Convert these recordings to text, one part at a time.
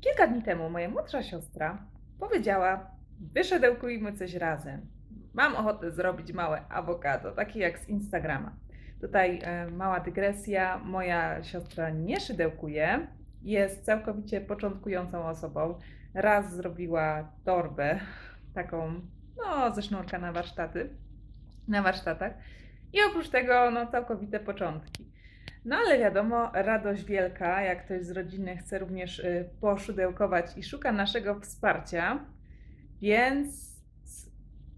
Kilka dni temu moja młodsza siostra powiedziała: Wyszedełkujmy coś razem. Mam ochotę zrobić małe awokado, takie jak z Instagrama. Tutaj e, mała dygresja. Moja siostra nie szydełkuje, jest całkowicie początkującą osobą. Raz zrobiła torbę, taką no, ze sznurka na warsztaty, na warsztatach. I oprócz tego, no, całkowite początki. No ale wiadomo, radość wielka, jak ktoś z rodziny chce również y, poszydełkować i szuka naszego wsparcia, więc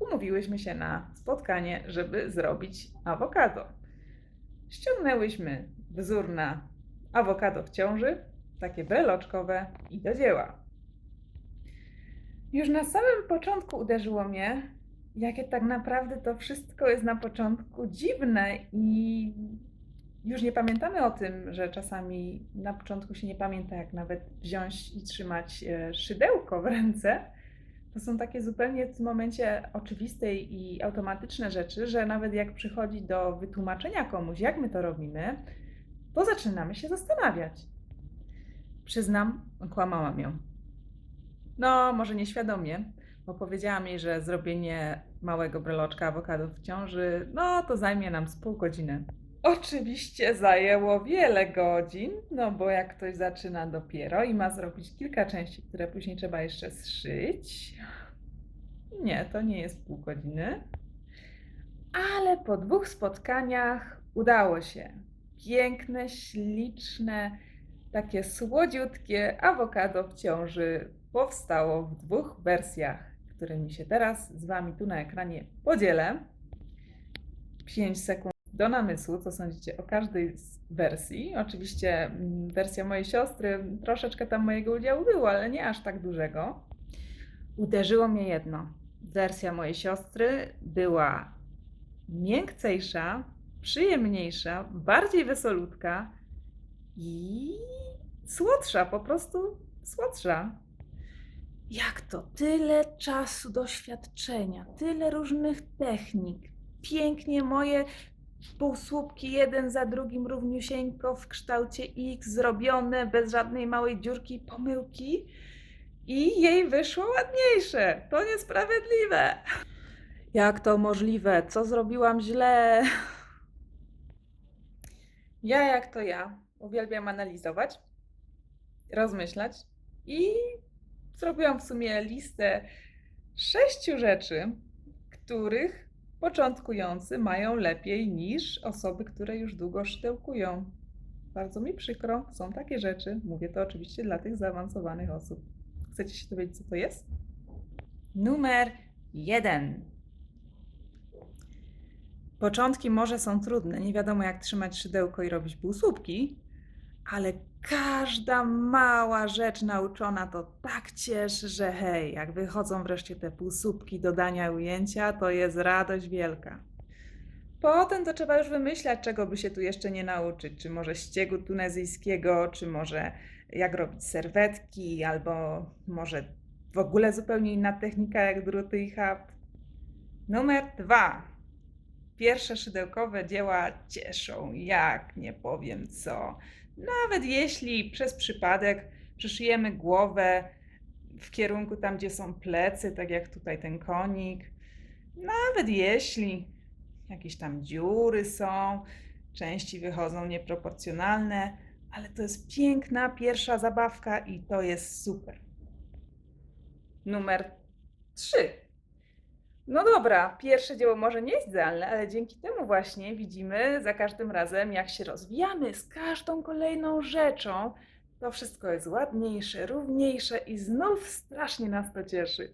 umówiłyśmy się na spotkanie, żeby zrobić awokado. Ściągnęłyśmy wzór na awokado w ciąży, takie breloczkowe i do dzieła. Już na samym początku uderzyło mnie, jakie tak naprawdę to wszystko jest na początku dziwne i już nie pamiętamy o tym, że czasami na początku się nie pamięta, jak nawet wziąć i trzymać e, szydełko w ręce. To są takie zupełnie w tym momencie oczywiste i automatyczne rzeczy, że nawet jak przychodzi do wytłumaczenia komuś, jak my to robimy, to zaczynamy się zastanawiać. Przyznam, kłamałam ją. No, może nieświadomie, bo powiedziałam jej, że zrobienie małego breloczka awokado w ciąży, no to zajmie nam z pół godziny. Oczywiście zajęło wiele godzin, no bo jak ktoś zaczyna dopiero i ma zrobić kilka części, które później trzeba jeszcze zszyć. Nie, to nie jest pół godziny. Ale po dwóch spotkaniach udało się. Piękne, śliczne, takie słodziutkie awokado w ciąży powstało w dwóch wersjach, którymi się teraz z Wami tu na ekranie podzielę. 5 sekund do namysłu, co sądzicie o każdej z wersji. Oczywiście mm, wersja mojej siostry, troszeczkę tam mojego udziału było, ale nie aż tak dużego. Uderzyło mnie jedno. Wersja mojej siostry była miękcejsza, przyjemniejsza, bardziej wesolutka i słodsza, po prostu słodsza. Jak to? Tyle czasu doświadczenia, tyle różnych technik. Pięknie moje półsłupki jeden za drugim równiusieńko w kształcie X, zrobione bez żadnej małej dziurki, pomyłki. I jej wyszło ładniejsze. To niesprawiedliwe. Jak to możliwe? Co zrobiłam źle? Ja, jak to ja, uwielbiam analizować, rozmyślać i zrobiłam w sumie listę sześciu rzeczy, których początkujący mają lepiej niż osoby, które już długo szydełkują. Bardzo mi przykro, są takie rzeczy. Mówię to oczywiście dla tych zaawansowanych osób. Chcecie się dowiedzieć, co to jest? Numer jeden. Początki może są trudne, nie wiadomo jak trzymać szydełko i robić półsłupki, ale każda mała rzecz nauczona to tak cieszy, że hej, jak wychodzą wreszcie te półsłupki do dania ujęcia, to jest radość wielka. Potem to trzeba już wymyślać, czego by się tu jeszcze nie nauczyć. Czy może ściegu tunezyjskiego, czy może jak robić serwetki, albo może w ogóle zupełnie inna technika jak druty i hap. Numer dwa. Pierwsze szydełkowe dzieła cieszą, jak nie powiem co. Nawet jeśli przez przypadek przyszyjemy głowę w kierunku tam, gdzie są plecy, tak jak tutaj ten konik, nawet jeśli jakieś tam dziury są, części wychodzą nieproporcjonalne, ale to jest piękna pierwsza zabawka i to jest super. Numer 3. No dobra, pierwsze dzieło może nie jest idealne, ale dzięki temu właśnie widzimy za każdym razem, jak się rozwijamy z każdą kolejną rzeczą. To wszystko jest ładniejsze, równiejsze i znów strasznie nas to cieszy.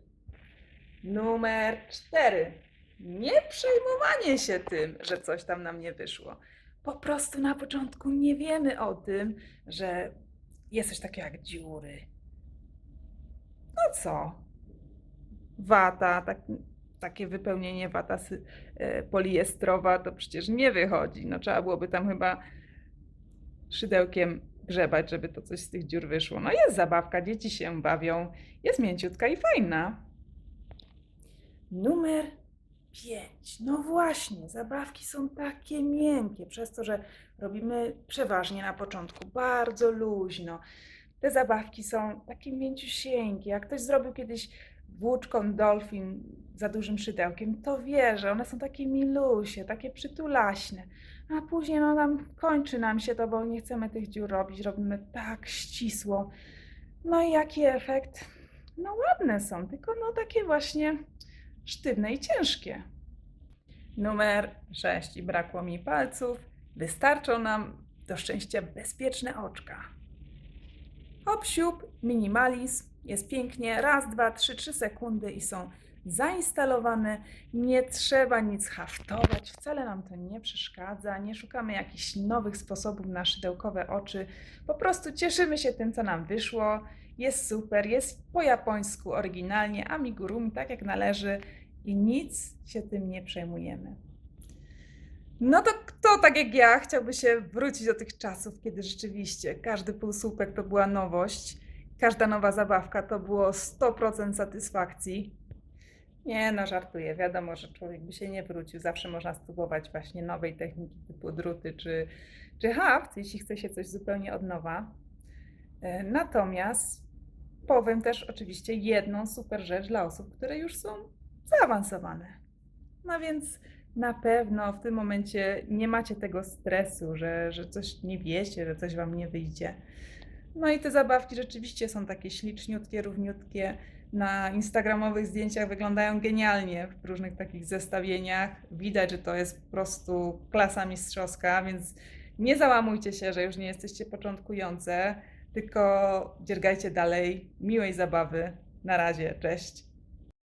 Numer 4. Nie przejmowanie się tym, że coś tam nam nie wyszło. Po prostu na początku nie wiemy o tym, że jest coś takiego jak dziury. No co? Wata, tak, takie wypełnienie wata e, poliestrowa to przecież nie wychodzi. No trzeba byłoby tam chyba szydełkiem grzebać, żeby to coś z tych dziur wyszło. No jest zabawka, dzieci się bawią, jest mięciutka i fajna. Numer 5. No właśnie, zabawki są takie miękkie, przez to, że robimy przeważnie na początku bardzo luźno. Te zabawki są takie mięciusieńkie. Jak ktoś zrobił kiedyś włóczką dolfin za dużym szydełkiem, to wie, że one są takie milusie, takie przytulaśne. A później no nam kończy nam się to, bo nie chcemy tych dziur robić, robimy tak ścisło. No i jaki efekt? No ładne są, tylko no takie właśnie sztywne i ciężkie. Numer 6 i brakło mi palców. Wystarczą nam do szczęścia bezpieczne oczka. Hop, siup, minimalizm, jest pięknie, raz, dwa, trzy, trzy sekundy i są zainstalowane. Nie trzeba nic haftować, wcale nam to nie przeszkadza, nie szukamy jakichś nowych sposobów na szydełkowe oczy. Po prostu cieszymy się tym, co nam wyszło. Jest super, jest po japońsku oryginalnie, amigurumi, tak jak należy i nic się tym nie przejmujemy. No to kto, tak jak ja, chciałby się wrócić do tych czasów, kiedy rzeczywiście każdy półsłupek to była nowość, każda nowa zabawka to było 100% satysfakcji? Nie, no żartuję. Wiadomo, że człowiek by się nie wrócił. Zawsze można spróbować właśnie nowej techniki typu druty czy, czy haft, jeśli chce się coś zupełnie od nowa. E, Natomiast powiem też oczywiście jedną super rzecz dla osób, które już są zaawansowane. No więc na pewno w tym momencie nie macie tego stresu, że, że coś nie wiecie, że coś wam nie wyjdzie. No i te zabawki rzeczywiście są takie śliczniutkie, równiutkie. Na instagramowych zdjęciach wyglądają genialnie w różnych takich zestawieniach. Widać, że to jest po prostu klasa mistrzowska, więc nie załamujcie się, że już nie jesteście początkujące, tylko dziergajcie dalej. Miłej zabawy. Na razie, cześć.